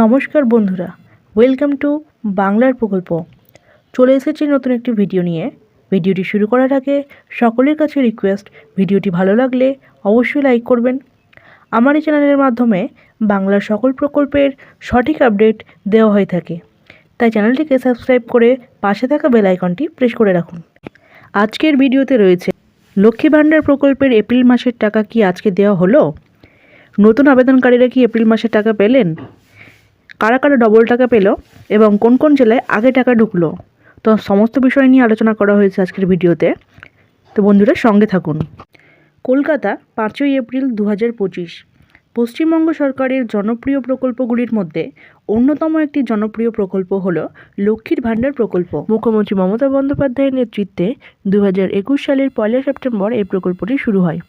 নমস্কার বন্ধুরা welcome to বাংলার প্রকল্প। চলে এসেছি নতুন একটি ভিডিও নিয়ে। ভিডিওটি শুরু করার আগে সকলের কাছে রিকোয়েস্ট ভিডিওটি ভালো লাগলে অবশ্যই লাইক করবেন। আমার এই চ্যানেলের মাধ্যমে বাংলার সকল প্রকল্পের সঠিক আপডেট দেওয়া হয়ে থাকে। তাই চ্যানেলটিকে সাবস্ক্রাইব করে পাশে থাকা বেল আইকনটি প্রেস করে রাখুন। আজকের ভিডিওতে রয়েছে, লক্ষ্মী ভাণ্ডার প্রকল্পের এপ্রিল মাসের টাকা কি আজকে দেওয়া হলো? নতুন আবেদনকারীরা কি এপ্রিল মাসের টাকা পেলেন? কারা কারা ডবল টাকা পেল এবং কোন কোন জেলায় আগে টাকা ঢুকলো? তো সমস্ত বিষয় নিয়ে আলোচনা করা হয়েছে আজকের ভিডিওতে। তো বন্ধুরা সঙ্গে থাকুন। কলকাতা পাঁচই এপ্রিল দু হাজার পঁচিশ। পশ্চিমবঙ্গ সরকারের জনপ্রিয় প্রকল্পগুলির মধ্যে অন্যতম একটি জনপ্রিয় প্রকল্প হল লক্ষ্মীর ভাণ্ডার প্রকল্প। মুখ্যমন্ত্রী মমতা বন্দ্যোপাধ্যায়ের নেতৃত্বে দু হাজার একুশ সালের পয়লা সেপ্টেম্বর এই প্রকল্পটি শুরু হয়।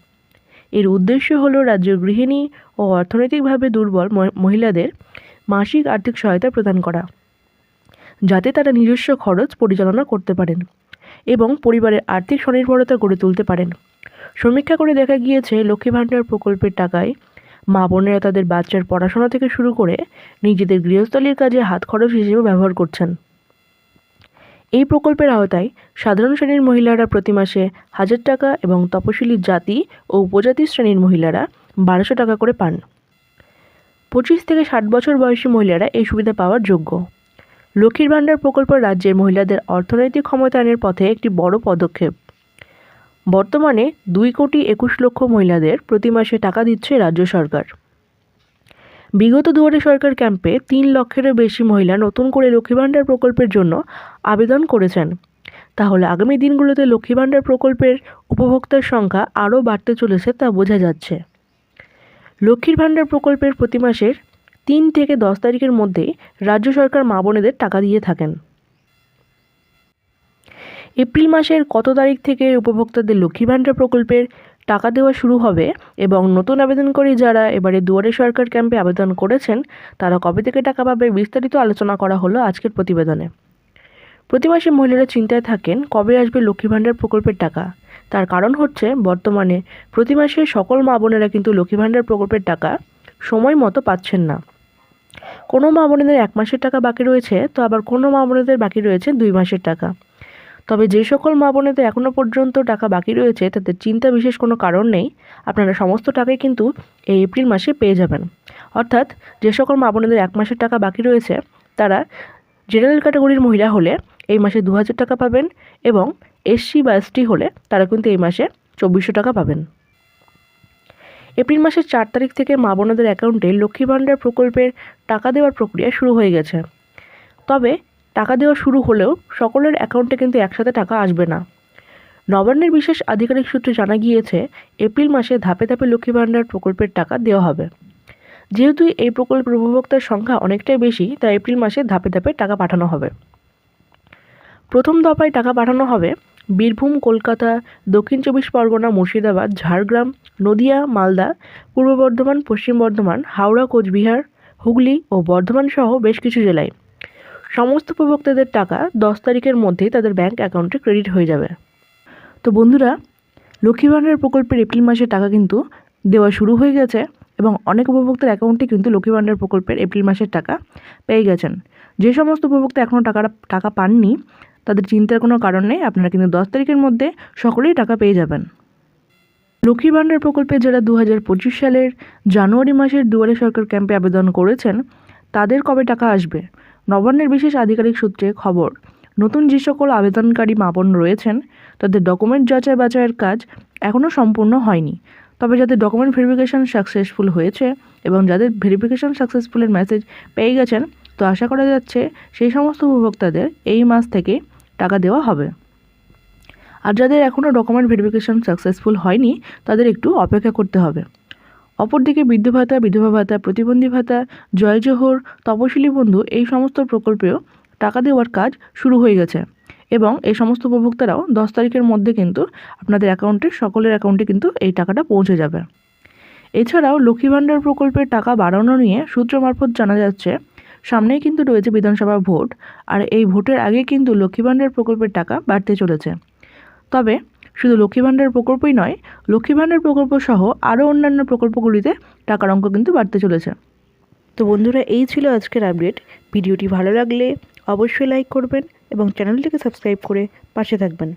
এর উদ্দেশ্য হল রাজ্যের গৃহিণী ও অর্থনৈতিকভাবে দুর্বল মহিলাদের মাসিক আর্থিক সহায়তা প্রদান করা, যাতে তারা নিজস্ব খরচ পরিচালনা করতে পারেন এবং পরিবারের আর্থিক স্বনির্ভরতা গড়ে তুলতে পারেন। সমীক্ষা করে দেখা গিয়েছে, লক্ষ্মী ভাণ্ডার প্রকল্পের টাকায় মা বোনেরা তাদের বাচ্চার পড়াশোনা থেকে শুরু করে নিজেদের গৃহস্থলীর কাজে হাত খরচ হিসেবে ব্যবহার করছেন। এই প্রকল্পের আওতায় সাধারণ শ্রেণির মহিলারা প্রতি মাসে হাজার টাকা এবং তপশিলি জাতি ও উপজাতি শ্রেণির মহিলারা বারোশো টাকা করে পান। পঁচিশ থেকে ষাট বছর বয়সী মহিলারা এই সুবিধা পাওয়ার যোগ্য। লক্ষ্মীর ভাণ্ডার প্রকল্প রাজ্যের মহিলাদের অর্থনৈতিক ক্ষমতায়নের পথে একটি বড় পদক্ষেপ। বর্তমানে দুই কোটি একুশ লক্ষ মহিলাদের প্রতি মাসে টাকা দিচ্ছে রাজ্য সরকার। বিগত দুয়ারে সরকার ক্যাম্পে তিন লক্ষেরও বেশি মহিলা নতুন করে লক্ষ্মী ভাণ্ডার প্রকল্পের জন্য আবেদন করেছেন। তাহলে আগামী দিনগুলোতে লক্ষ্মী ভাণ্ডার প্রকল্পের উপভোক্তার সংখ্যা আরও বাড়তে চলেছে তা বোঝা যাচ্ছে। লক্ষ্মীর ভাণ্ডার প্রকল্পের প্রতি মাসের তিন থেকে দশ তারিখের মধ্যে রাজ্য সরকার মা বোনেদের টাকা দিয়ে থাকেন। এপ্রিল মাসের কত তারিখ থেকে উপভোক্তাদের লক্ষ্মী ভাণ্ডার প্রকল্পের টাকা দেওয়া শুরু হবে এবং নতুন আবেদনকারী যারা এবারে দুয়ারে সরকার ক্যাম্পে আবেদন করেছেন, তারা কবে থেকে টাকা পাবে বিস্তারিত আলোচনা করা হলো আজকের প্রতিবেদনে। প্রতি মাসে মহিলারা চিন্তায় থাকেন কবে আসবে লক্ষ্মী ভাণ্ডার প্রকল্পের টাকা। তার কারণ হচ্ছে, বর্তমানে প্রতি মাসে সকল মা বোনেরা কিন্তু লক্ষ্মী ভাণ্ডার প্রকল্পের টাকা সময় মতো পাচ্ছেন না। কোনো মা বোনেদের এক মাসের টাকা বাকি রয়েছে, তো আবার কোনো মা বোনেদের বাকি রয়েছে দুই মাসের টাকা। তবে যে সকল মা বোনেদের এখনও পর্যন্ত টাকা বাকি রয়েছে, তাদের চিন্তা বিশেষ কোনো কারণ নেই। আপনারা সমস্ত টাকাই কিন্তু এই এপ্রিল মাসে পেয়ে যাবেন। অর্থাৎ যে সকল মা বোনেদের এক মাসের টাকা বাকি রয়েছে, তারা জেনারেল ক্যাটাগরির মহিলা হলে এই মাসে দু হাজার টাকা পাবেন এবং এসসি বা এসটি হলে তারা কিন্তু এই মাসে চব্বিশশো টাকা পাবেন। এপ্রিল মাসের চার তারিখ থেকে মা বোনদের অ্যাকাউন্টে লক্ষ্মী ভাণ্ডার প্রকল্পের টাকা দেওয়ার প্রক্রিয়া শুরু হয়ে গেছে। তবে টাকা দেওয়া শুরু হলেও সকলের অ্যাকাউন্টে কিন্তু একসাথে টাকা আসবে না। নবান্নের বিশেষ আধিকারিক সূত্রে জানা গিয়েছে, এপ্রিল মাসে ধাপে ধাপে লক্ষ্মী ভাণ্ডার প্রকল্পের টাকা দেওয়া হবে। যেহেতু এই প্রকল্পের উপভোক্তার সংখ্যা অনেকটাই বেশি, তাই এপ্রিল মাসে ধাপে ধাপে টাকা পাঠানো হবে। প্রথম দফায় টাকা পাঠানো হবে বীরভূম, কলকাতা, দক্ষিণ চব্বিশ পরগনা, মুর্শিদাবাদ, ঝাড়গ্রাম, নদিয়া, মালদা, পূর্ব বর্ধমান, পশ্চিম বর্ধমান, হাওড়া, কোচবিহার, হুগলি ও বর্ধমান সহ বেশ কিছু জেলায়। সমস্ত উপভোক্তাদের টাকা দশ তারিখের মধ্যেই তাদের ব্যাংক অ্যাকাউন্টে ক্রেডিট হয়ে যাবে। তো বন্ধুরা লক্ষ্মী ভাণ্ডার প্রকল্পের এপ্রিল মাসে টাকা কিন্তু দেওয়া শুরু হয়ে গেছে এবং অনেক উপভোক্তার অ্যাকাউন্টে কিন্তু লক্ষ্মী ভাণ্ডার প্রকল্পের এপ্রিল মাসের টাকা পেয়ে গেছেন। যে সমস্ত উপভোক্তা এখনও টাকাটা, টাকা পাননি তাদের চিন্তার কোনো কারণ নেই, আপনারা কিন্তু দশ তারিখের মধ্যে সকলেই টাকা পেয়ে যাবেন। লক্ষ্মী ভাণ্ডার প্রকল্পে যারা দু হাজার পঁচিশ সালের জানুয়ারি মাসের দুয়ারে সরকার ক্যাম্পে আবেদন করেছেন, তাদের কবে টাকা আসবে? নবান্নের বিশেষ আধিকারিক সূত্রে খবর, নতুন যে সকল আবেদনকারী মাপন রয়েছেন, তাদের ডকুমেন্ট যাচাই বাছাইয়ের কাজ এখনও সম্পূর্ণ হয়নি। তবে যাদের ডকুমেন্ট ভেরিফিকেশন সাকসেসফুল হয়েছে এবং যাদের ভেরিফিকেশন সাকসেসফুলের মেসেজ পেয়ে গেছেন, তো আশা করা যাচ্ছে সেই সমস্ত উপভোক্তাদের এই মাস থেকে টাকা দেওয়া হবে। আর যাদের এখনও ডকুমেন্ট ভেরিফিকেশন সাকসেসফুল হয়নি, তাদের একটু অপেক্ষা করতে হবে। অপরদিকে বৃদ্ধ ভাতা, বিধবা ভাতা, প্রতিবন্ধী ভাতা, জয় জোহর, তপশিলি বন্ধু এই সমস্ত প্রকল্পেও টাকা দেওয়ার কাজ শুরু হয়ে গেছে এবং এই সমস্ত উপভোক্তারাও দশ তারিখের মধ্যে কিন্তু আপনাদের অ্যাকাউন্টে, সকলের অ্যাকাউন্টে কিন্তু এই টাকাটা পৌঁছে যাবে। এছাড়াও লক্ষ্মী ভাণ্ডার প্রকল্পের টাকা বাড়ানো নিয়ে সূত্র মারফত জানা যাচ্ছে সামনেই কিন্তু রয়েছে বিধানসভা ভোট, আর এই ভোটের আগে কিন্তু লক্ষ্মী ভাণ্ডার প্রকল্পের টাকা বাড়তে চলেছে। তবে শুধু লক্ষ্মী ভাণ্ডার প্রকল্পই নয়, লক্ষ্মী ভাণ্ডার প্রকল্প সহ আরও অন্যান্য প্রকল্পগুলিতে টাকার অঙ্ক কিন্তু বাড়তে চলেছে। তো বন্ধুরা, এই ছিল আজকের আপডেট। ভিডিওটি ভালো লাগলে অবশ্যই লাইক করবেন এবং চ্যানেলটিকে সাবস্ক্রাইব করে পাশে থাকবেন।